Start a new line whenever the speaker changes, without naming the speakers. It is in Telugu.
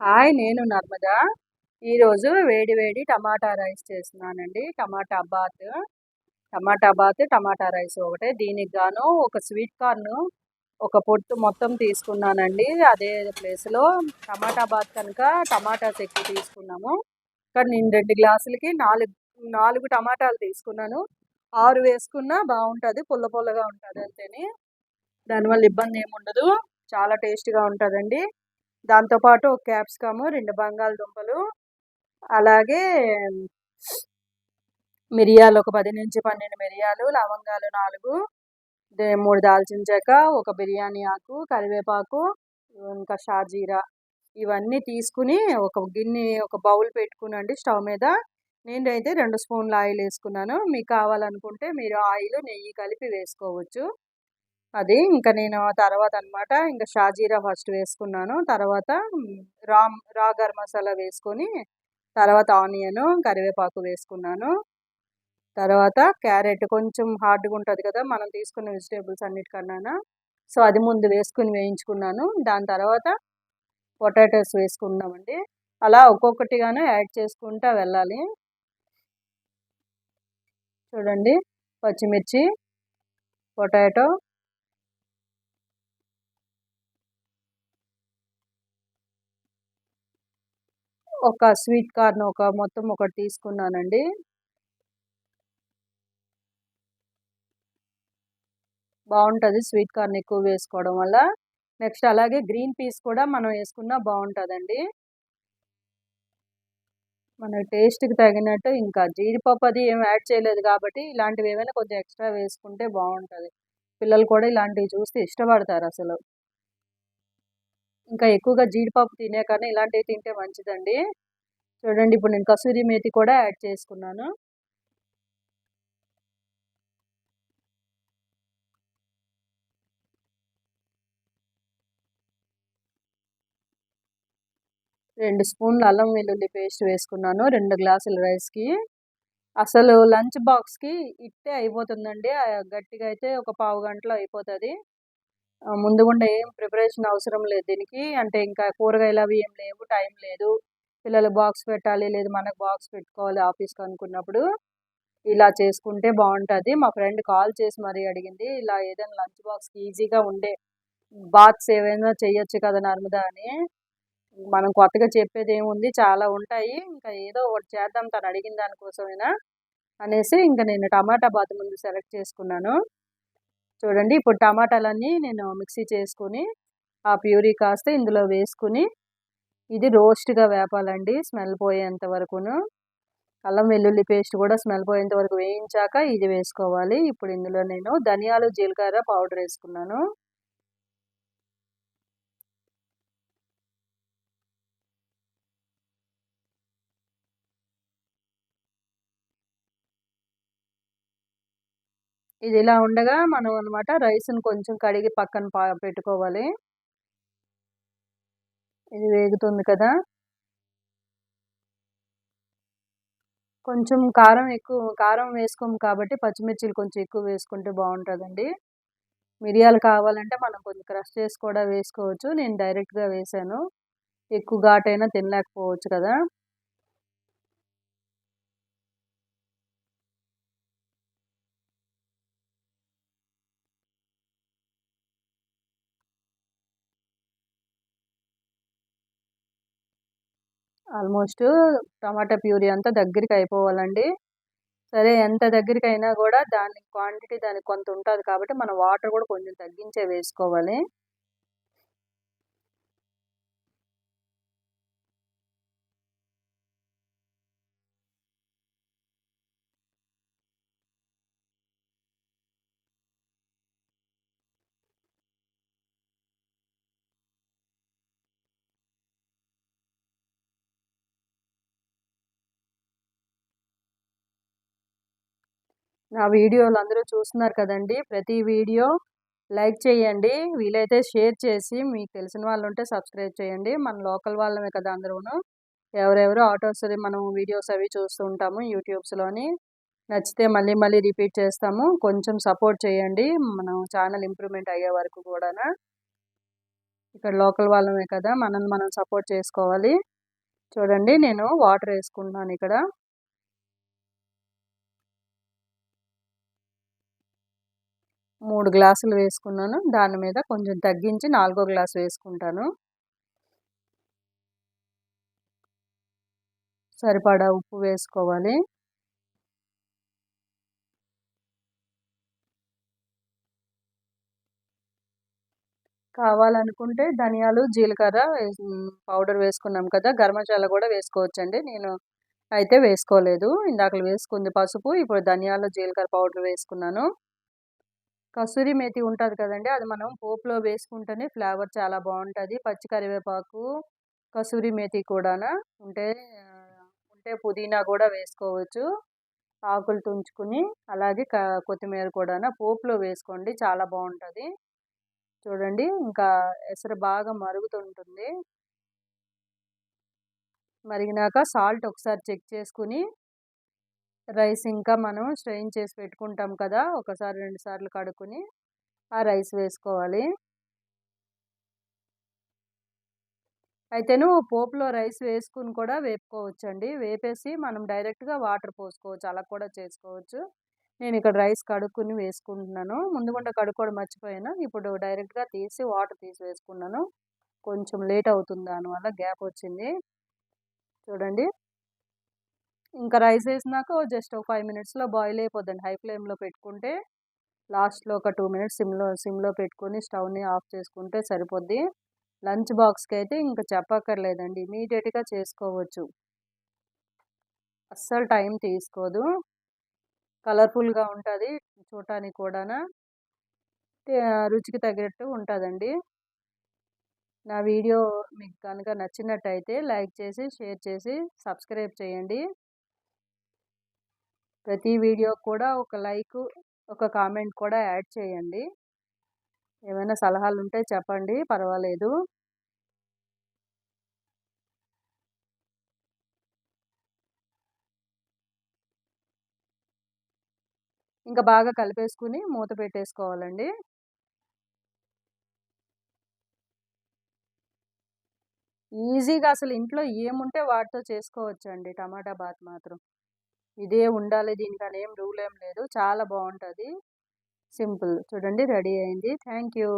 హాయ్ నేను నర్మద. ఈరోజు వేడి వేడి టమాటా రైస్ చేస్తున్నానండి. Tomato bath. Tomato bath tomato rice ఒకటే. దీనికి గాను ఒక స్వీట్ కార్న్ ఒక పొట్టు మొత్తం తీసుకున్నానండి. అదే ప్లేస్లో టమాటా బాత్ కనుక టమాటాస్ ఎక్కువ తీసుకున్నాము. ఇక్కడ నేను రెండు గ్లాసులకి నాలుగు నాలుగు టమాటాలు తీసుకున్నాను. ఆరు వేసుకున్నా బాగుంటుంది పుల్ల పుల్లగా ఉంటుంది అంతేని. దానివల్ల ఇబ్బంది ఏమి ఉండదు చాలా టేస్ట్గా ఉంటుందండి. దాంతోపాటు ఒక క్యాప్సికము రెండు బంగాళదుంపలు అలాగే మిరియాలు ఒక పది నుంచి పన్నెండు మిరియాలు లవంగాలు నాలుగు మూడు దాల్చిన చెక్క ఒక బిర్యానీ ఆకు కరివేపాకు ఇంకా షాజీరా ఇవన్నీ తీసుకుని ఒక గిన్నె ఒక బౌల్ పెట్టుకునండి స్టవ్ మీద. నేనైతే రెండు స్పూన్ల ఆయిల్ వేసుకున్నాను. మీకు కావాలనుకుంటే మీరు ఆయిల్ నెయ్యి కలిపి వేసుకోవచ్చు. అది ఇంకా నేను తర్వాత అనమాట ఇంకా షాజీరా ఫస్ట్ వేసుకున్నాను. తర్వాత రామ్ రా గరం మసాలా వేసుకొని తర్వాత ఆనియన్ కరివేపాకు వేసుకున్నాను. తర్వాత క్యారెట్ కొంచెం హార్డ్గా ఉంటుంది కదా మనం తీసుకున్న వెజిటేబుల్స్ అన్నిటికన్నా సో అది ముందు వేసుకుని వేయించుకున్నాను. దాని తర్వాత పొటాటోస్ వేసుకున్నామండి. అలా ఒక్కొక్కటిగానే యాడ్ చేసుకుంటూ వెళ్ళాలి. చూడండి పచ్చిమిర్చి పొటాటో ఒక స్వీట్ కార్న్ ఒక మొత్తం ఒకటి తీసుకున్నానండి. బాగుంటుంది స్వీట్ కార్న్ ఎక్కువ వేసుకోవడం వల్ల. నెక్స్ట్ అలాగే గ్రీన్ పీస్ కూడా మనం వేసుకున్నా బాగుంటుందండి. మన టేస్ట్కి తగినట్టు ఇంకా జీడిపప్పు అది ఏం యాడ్ చేయలేదు కాబట్టి ఇలాంటివి ఏమైనా కొంచెం ఎక్స్ట్రా వేసుకుంటే బాగుంటుంది. పిల్లలు కూడా ఇలాంటివి చూస్తే ఇష్టపడతారు అసలు. ఇంకా ఎక్కువగా జీడిపప్పు తినే కానీ ఇలాంటివి తింటే మంచిదండి. చూడండి ఇప్పుడు నేను కసూరి మేతి కూడా యాడ్ చేసుకున్నాను. రెండు స్పూన్లు అల్లం వెల్లుల్లి పేస్ట్ వేసుకున్నాను రెండు గ్లాసుల రైస్కి. అసలు లంచ్ బాక్స్కి ఇట్టే అయిపోతుందండి. గట్టిగా అయితే ఒక పావు గంటలో అయిపోతుంది. ముందుగుండా ఏం ప్రిపరేషన్ అవసరం లేదు దీనికి. అంటే ఇంకా కూరగాయలు అవి ఏం లేవు టైం లేదు. పిల్లలు బాక్స్ పెట్టాలి లేదు మనకు బాక్స్ పెట్టుకోవాలి ఆఫీస్కి అనుకున్నప్పుడు. ఇలా చేసుకుంటే బాగుంటుంది. మా ఫ్రెండ్ కాల్ చేసి మరీ అడిగింది ఇలా ఏదైనా లంచ్ బాక్స్కి ఈజీగా ఉండే బాత్స్ ఏవైనా చేయొచ్చు కదా నర్మదా అని. మనం కొత్తగా చెప్పేది ఏముంది చాలా ఉంటాయి. ఇంకా ఏదో ఒకటి చేద్దాం తను అడిగిన దానికోసమైనా అనేసి ఇంకా నేను టమాటా బాత్ ముందు సెలెక్ట్ చేసుకున్నాను. చూడండి. ఇప్పుడు టమాటాలన్నీ నేను మిక్సీ చేసుకుని ఆ ప్యూరీ కాస్త ఇందులో వేసుకుని ఇది రోస్ట్గా వేపాలండి స్మెల్ పోయేంత వరకును. అల్లం వెల్లుల్లి పేస్ట్ కూడా స్మెల్ పోయేంత వరకు వేయించాక ఇది వేసుకోవాలి. ఇప్పుడు ఇందులో నేను ధనియాలు జీలకర్ర పౌడర్ వేసుకున్నాను. ఇది ఇలా ఉండగా మనం అనమాట రైస్ని కొంచెం కడిగి పక్కన పెట్టుకోవాలి. ఇది వేగుతుంది కదా. కొంచెం కారం ఎక్కువ కారం వేసుకోము కాబట్టి పచ్చిమిర్చిలు కొంచెం ఎక్కువ వేసుకుంటే బాగుంటుందండి. మిరియాలు కావాలంటే మనం కొంచెం క్రష్ చేసి కూడా వేసుకోవచ్చు. నేను డైరెక్ట్గా వేసాను. ఎక్కువ ఘాటైనా తినలేకపోవచ్చు కదా. ఆల్మోస్ట్ టమాటా ప్యూరీ అంతా దగ్గరికి అయిపోవాలండి. సరే ఎంత దగ్గరికి అయినా కూడా దాని క్వాంటిటీ దానికి కొంత ఉంటుంది కాబట్టి మనం వాటర్ కూడా కొంచెం తగ్గించే వేసుకోవాలి. నా వీడియోలు అందరూ చూస్తున్నారు కదండి. ప్రతి వీడియో లైక్ చేయండి. వీలైతే షేర్ చేసి మీకు తెలిసిన వాళ్ళు ఉంటే సబ్స్క్రైబ్ చేయండి. మన లోకల్ వాళ్ళమే కదా అందరూను. ఎవరెవరు ఆటోస్ మనం వీడియోస్ అవి చూస్తూ ఉంటాము యూట్యూబ్స్లోని. నచ్చితే మళ్ళీ మళ్ళీ రిపీట్ చేస్తాము. కొంచెం సపోర్ట్ చేయండి. మనం ఛానల్ ఇంప్రూవ్మెంట్ అయ్యే వరకు కూడా ఇక్కడ లోకల్ వాళ్ళమే కదా. మనల్ని మనం సపోర్ట్ చేసుకోవాలి. చూడండి నేను వాటర్ వేసుకుంటున్నాను ఇక్కడ. మూడు గ్లాసులు వేసుకున్నాను. దాని మీద కొంచెం తగ్గించి నాలుగో గ్లాసు వేసుకుంటాను. సరిపడా ఉప్పు వేసుకోవాలి. కావాలనుకుంటే ధనియాలు జీలకర్ర పౌడర్ వేసుకున్నాం కదా గరం కూడా వేసుకోవచ్చండి. నేను అయితే వేసుకోలేదు. ఇందాకలు వేసుకుంది పసుపు ఇప్పుడు ధనియాలు జీలకర్ర పౌడర్ వేసుకున్నాను. కసూరి మేతి ఉంటుంది కదండి అది మనం పోపులో వేసుకుంటేనే ఫ్లేవర్ చాలా బాగుంటుంది. పచ్చి కరివేపాకు కసూరి మేతి కూడా ఉంటే ఉంటే పుదీనా కూడా వేసుకోవచ్చు. ఆకులు తుంచుకుని అలాగే కొత్తిమీర కూడా పోపులో వేసుకోండి చాలా బాగుంటుంది. చూడండి ఇంకా ఎసరు బాగా మరుగుతుంటుంది. మరిగినాక సాల్ట్ ఒకసారి చెక్ చేసుకుని రైస్ ఇంకా మనం స్ట్రెయిన్ చేసి పెట్టుకుంటాం కదా ఒకసారి రెండు సార్లు కడుక్కుని ఆ రైస్ వేసుకోవాలి. అయితేను పోపులో రైస్ వేసుకుని కూడా వేపుకోవచ్చండి. వేపేసి మనం డైరెక్ట్గా వాటర్ పోసుకోవచ్చు అలా కూడా చేసుకోవచ్చు. నేను ఇక్కడ రైస్ కడుక్కుని వేసుకుంటున్నాను. ముందుగుండా కడుక్కోవడం మర్చిపోయాను. ఇప్పుడు డైరెక్ట్గా తీసి వాటర్ తీసి వేసుకున్నాను. కొంచెం లేట్ అవుతుంది దానివల్ల గ్యాప్ వచ్చింది. చూడండి. ఇంకా రైస్ వేసినాక జస్ట్ ఒక ఫైవ్ మినిట్స్లో బాయిల్ అయిపోద్దండి. హై ఫ్లేమ్లో పెట్టుకుంటే లాస్ట్లో ఒక టూ మినిట్స్ సిమ్లో సిమ్లో పెట్టుకొని స్టవ్ని ఆఫ్ చేసుకుంటే సరిపోద్ది. లంచ్ బాక్స్కి అయితే ఇంకా చెప్పక్కర్లేదండి. ఇమీడియట్గా చేసుకోవచ్చు. అస్సలు టైం తీసుకోదు. కలర్ఫుల్గా ఉంటుంది చూడటానికి కూడా రుచికి తగినట్టు ఉంటుందండి. నా వీడియో మీకు కనుక నచ్చినట్టయితే లైక్ చేసి షేర్ చేసి సబ్స్క్రైబ్ చేయండి. ప్రతి వీడియో కూడా ఒక లైక్ ఒక కామెంట్ కూడా యాడ్ చేయండి. ఏమైనా సలహాలు ఉంటే చెప్పండి పర్వాలేదు. ఇంకా బాగా కలిపేసుకుని మూత పెట్టేసుకోవాలండి. ఈజీగా అసలు ఇంట్లో ఏముంటే వాటితో చేసుకోవచ్చండి. టమాటా బాత్ మాత్రం. ఇదే ఉండాలి దీనికని ఏం రూల్ ఏం లేదు. చాలా బాగుంటుంది సింపుల్. చూడండి రెడీ అయింది. Thank you